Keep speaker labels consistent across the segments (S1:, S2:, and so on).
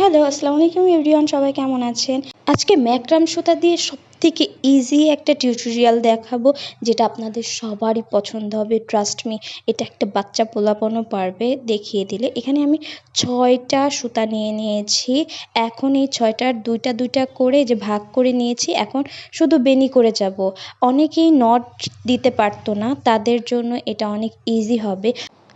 S1: Hello আসসালামু আলাইকুম everyone সবাই কেমন আছেন? আজকে ম্যাক্রাম সুতা দিয়ে সব থেকে ইজি একটা টিউটোরিয়াল দেখাবো, যেটা আপনাদের সবারই পছন্দ হবে ট্রাস্ট মি এটা একটা বাচ্চা পোলাপনও পারবে দেখিয়ে দিলে। এখানে আমি ছয়টা সুতা নিয়ে নিয়েছি, এখন এই ছয়টার দুইটা দুইটা করে যে ভাগ করে নিয়েছি, এখন শুধু বেনি করে যাব। অনেকেই নট দিতে পারতো না, তাদের জন্য এটা অনেক ইজি হবে।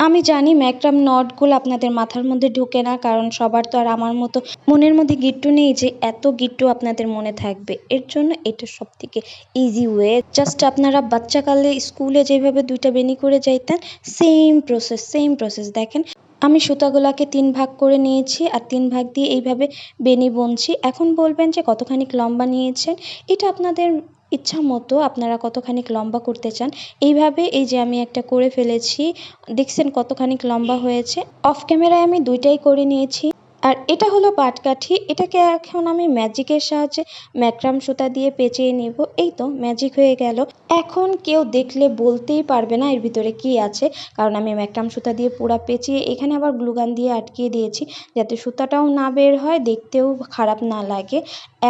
S1: আমি জানি ম্যাক্রাম নটগুলো আপনাদের মাথার মধ্যে ঢুকে না, কারণ সবার তো আর আমার মতো মনের মধ্যে গিট্টু নেই যে এত গিট্টু আপনাদের মনে থাকবে। এর জন্য এটা সব থেকে ইজি ওয়ে জাস্ট আপনারা বাচ্চাকালে স্কুলে যেভাবে দুইটা বেনি করে যাইতেন সেম প্রসেস সেম প্রসেস দেখেন, আমি সুতাগুলাকে তিন ভাগ করে নিয়েছি আর তিন ভাগ দিয়ে এইভাবে বেনি বুনছি। এখন বলবেন যে কতখানি লম্বা নিয়েছেন? এটা আপনাদের ইচ্ছা মতো আপনারা কতখানিক লম্বা করতে চান, এইভাবে এই যে আমি একটা করে ফেলেছি, দেখছেন কতখানিক লম্বা হয়েছে। অফ ক্যামেরায় আমি দুইটাই করে নিয়েছি। আর এটা হলো পাটকাঠি। এটাকে এখন আমি ম্যাজিকের সাহায্যে ম্যাক্রাম সুতা দিয়ে পেঁচিয়ে নেব। এই তো ম্যাজিক হয়ে গেল। এখন কেউ দেখলে বলতেই পারবে না এর ভিতরে কি আছে। কারণ আমি ম্যাক্রাম সুতা দিয়ে পুরা পেঁচিয়ে এখানে আবার গ্লুগান দিয়ে আটকিয়ে দিয়েছি যাতে সুতাটাও না বের হয়, দেখতেও খারাপ না লাগে।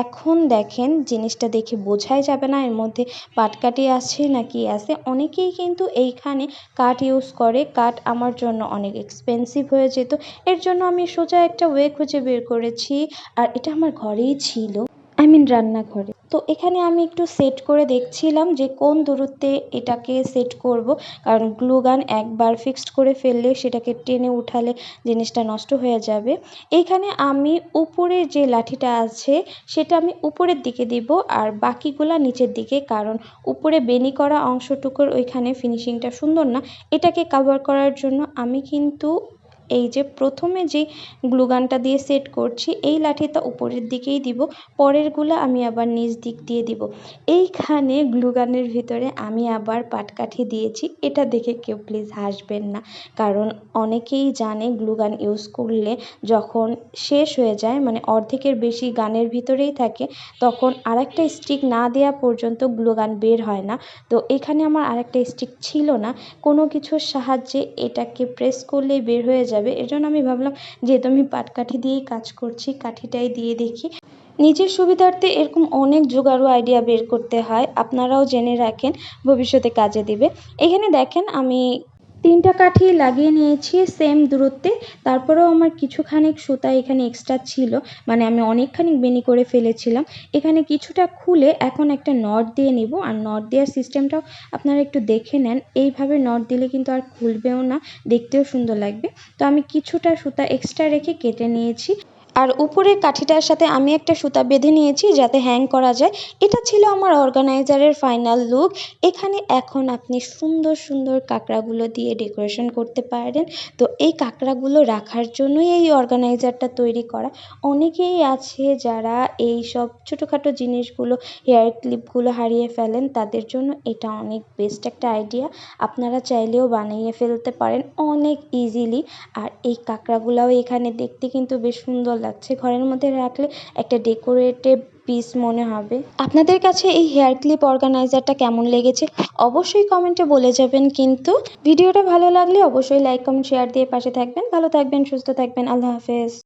S1: এখন দেখেন, জিনিসটা দেখে বোঝাই যাবে না এর মধ্যে পাটকাঠি আছে না কি আছে। অনেকেই কিন্তু এইখানে কাঠ ইউজ করে। কাঠ আমার জন্য অনেক এক্সপেন্সিভ হয়ে যেত। এর জন্য আমি সোজা একটা ওয়ে খুঁজে বের করেছি, আর এটা আমার ঘরেই ছিল। আই মিন রান্নাঘরে। তো এখানে আমি একটু সেট করে দেখছিলাম যে কোন দূরত্বে এটাকে সেট করব, কারণ গ্লু গান একবার ফিক্সড করে ফেললে সেটাকে টেনে উঠালে জিনিসটা নষ্ট হয়ে যাবে। এখানে আমি উপরে যে লাঠিটা আছে, সেটা আমি উপরের দিকে দিব আর বাকিগুলা নিচের দিকে, কারণ উপরে বেনি করা অংশটুকুর ওইখানে ফিনিশিংটা সুন্দর না। এটাকে কাভার করার জন্য আমি কিন্তু এই যে প্রথমে যে গ্লুগানটা দিয়ে সেট করছি, এই লাঠিটা উপরের দিকেই দিব, পরেরগুলো আমি আবার নিচ দিক দিয়ে দিব। এইখানে গ্লুগানের ভিতরে আমি আবার পাটকাঠি দিয়েছি, এটা দেখে কেউ প্লিজ হাসবেন না। কারণ অনেকেই জানে গ্লুগান ইউজ করলে যখন শেষ হয়ে যায় মানে অর্ধেকের বেশি গানের ভিতরেই থাকে, তখন আরেকটা স্টিক না দেওয়া পর্যন্ত গ্লুগান বের হয় না। তো এখানে আমার আরেকটা স্টিক ছিল না, কোনো কিছুর সাহায্যে এটাকে প্রেস করলেই বের হয়ে যাবে। যাবে। জন্য আমি ভাবলাম যেহেতু আমি পাটকাঠি দিয়েই কাজ করছি, কাঠিটাই দিয়ে দেখি। নিজের সুবিধার্থে এরকম অনেক জোগাড়ু আইডিয়া বের করতে হয়। আপনারাও জেনে রাখেন, ভবিষ্যতে কাজে দিবে। এখানে দেখেন আমি তিনটা কাঠি লাগিয়ে নিয়েছি সেম দূরত্বে। তারপরেও আমার কিছুখানিক সুতা এখানে এক্সট্রা ছিল। মানে আমি অনেকখানি বেনি করে ফেলেছিলাম। এখানে কিছুটা খুলে এখন একটা নট দিয়ে নিব। আর নট দেওয়ার সিস্টেমটাও আপনারা একটু দেখে নেন। এইভাবে নট দিলে কিন্তু আর খুলবেও না। দেখতেও সুন্দর লাগবে। তো আমি কিছুটা সুতা এক্সট্রা রেখে কেটে নিয়েছি। আর উপরের কাঠিটার সাথে আমি একটা সুতা বেঁধে নিয়েছি যাতে হ্যাং করা যায়। এটা ছিল আমার অর্গানাইজারের ফাইনাল লুক এখানে এখন আপনি সুন্দর সুন্দর কাঁকড়াগুলো দিয়ে ডেকোরেশন করতে পারেন তো এই কাঁকড়াগুলো রাখার জন্যই এই অর্গানাইজারটা তৈরি করা। অনেকেই আছে যারা এই সব ছোটোখাটো জিনিসগুলো হেয়ার ক্লিপগুলো হারিয়ে ফেলেন, তাদের জন্য এটা অনেক বেস্ট একটা আইডিয়া আপনারা চাইলেও বানিয়ে ফেলতে পারেন অনেক ইজিলি আর এই কাঁকড়াগুলোও এখানে দেখতে কিন্তু বেশ সুন্দর লাগছে। ঘরের মধ্যে রাখলে একটা ডেকোরেটিভ পিস মনে হবে। আপনাদের কাছে এই হেয়ার ক্লিপ অর্গানাইজারটা কেমন লেগেছে? অবশ্যই কমেন্টে বলে যাবেন। কিন্তু ভিডিওটা ভালো লাগলে অবশ্যই লাইক কমেন্ট শেয়ার দিয়ে পাশে থাকবেন। ভালো থাকবেন, সুস্থ থাকবেন। আল্লাহ হাফেজ।